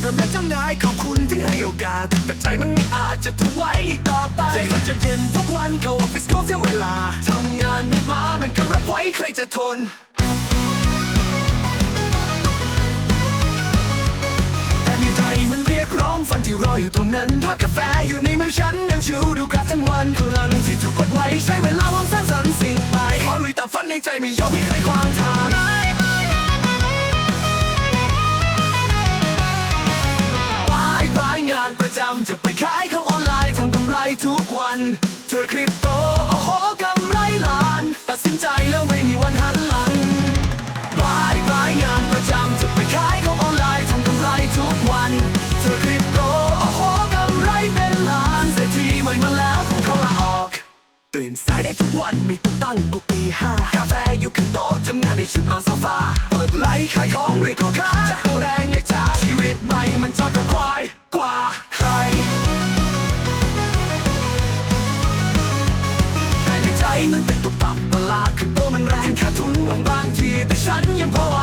เริ่มและเจ้านายขอบคุณที่ให้โอกาส แต่ใจมันไม่อาจจะทนไหวอีกต่อไป ใจมันจะเย็นทุกวันเข้าออฟฟิศก็เสียเวลาทำงานไม่มามันก็รับไว้ใครจะทนแต่ในใจมันเรียกร้องฝันที่รออยู่ตรงนั้นถ้ากาแฟอยู่ในมือฉันนั่งชิวดูกราฟทั้งวันพลังที่ถูกกดไว้ใช้เวลาว่างสร้างสรรค์สิ่งใหม่ขอลุยตามฝันในใจไม่ยอมให้ใครันเธอริปโตโอ้โหกำไรเป็นล้านเศรษฐีใหม่มาแล้วผมเขาลาออก ตื่นสายได้ทุกวันมีตุ้ตั้งกุตีห้ากาแฟอยู่ข้างโต๊ะทำงานในชุดนอนโซฟาเปิดไลฟ์ขายของเรียกลูกค้าจะเอาแรงอยากจะชีวิตใหม่มันจอดกับควายกว่าใครแต่ในใจมันเป็นตุ๊บตับประหลาดคือตัวมันแรงขาดทุนบางบางทีแต่ฉันยังพอ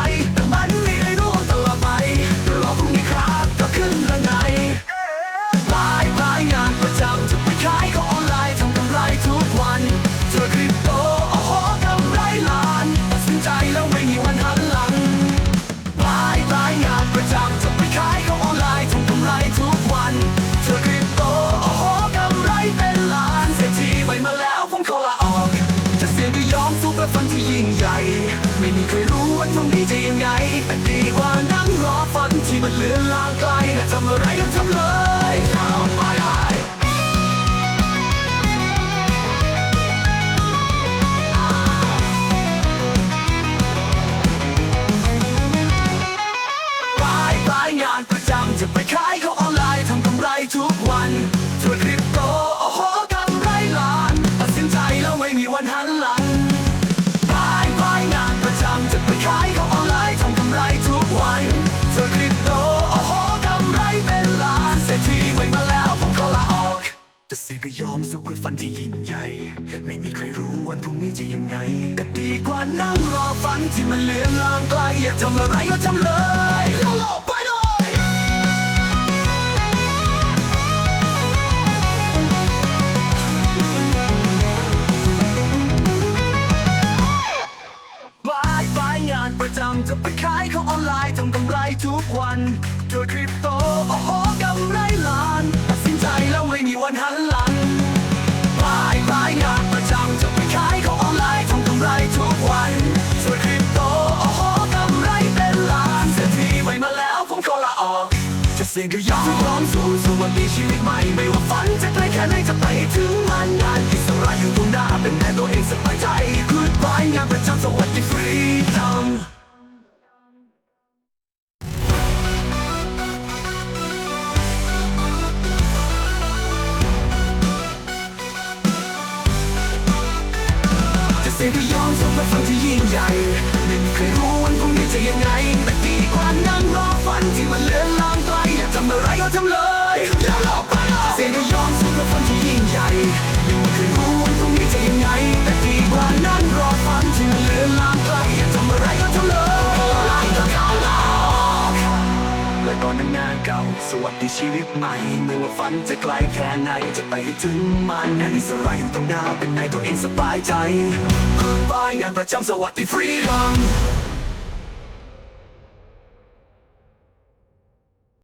ว่าฝันที่ยิ่งใหญ่ ไม่มีใครรู้ว่าพรุ่งนี้จะยังไงแต่ดีกว่านั่งรอฝันที่มันเลือนลางไกลนะทำอะไรก็ทำเลยเอาไปเลยบายบายงานประจำจะไปขายของออนไลน์ทำกำไรทุกวันธุรคริปโตโอ้โหกำไรล้านตัดสินใจแล้วไม่มีวันหันหลังามจะไปขายของออนไลน์ทำกำไรทุกวันธุรคริปโตโอ้โหกำไรเป็นล้านเศรษฐีใหม่มาแล้วผมก็ลาออกจะเสียก็ยอมสู้เพื่อฝันที่ยิ่งใหญ่ไม่มีใครรู้วันพรุ่งนี้จะยังไงก็ดีกว่านั่งรอฝันที่มันเลือนลางไกลอยากทำอะไรก็ทำเลย จะไปขายของออนไลน์ทำกำไรทุกวันโดยคริปโต โอ้โหกำไรล้านตัดสินใจแล้วไม่มีวันหันหลังบายบายงานประจำจะไปขายของออนไลน์ทำกำไรทุกวันส่วนคริปโต โอ้โหกำไรเป็นล้านเศรษฐีใหม่มาแล้วผมขอลาออก จะเสี่ยงก็ยอมพร้อมสู้สู้วันมีชีวิตใหม่ไม่ว่าฝันจะไกลแค่ไหนจะไปถึงมันงานอิสระอยู่ตรงหน้าเป็นแม่ตัวเองสบายใจ สียก็ยอมสู้เพื่อฝันที่ยิ่งใหญ่ไม่เคยรู้วันพรุ่งนี้จะยังไง แต่ดีกว่านั่งรอฝันที่มันเลือนลางไกลอยากทำอะไรก็ทำเลยแล้วเราไปเสียก็ยอมสู้เพื่อฝันที่ยิ่งใหญ่ สวัสดีชีวิตใหม่ ไม่ว่าฝันจะไกลแค่ไหน จะไปถึงมันงานอิสระอยู่ตรงหน้าเป็นนตัวเองสบายใจ Goodbye งานประจำสวัสดีฟรีดอม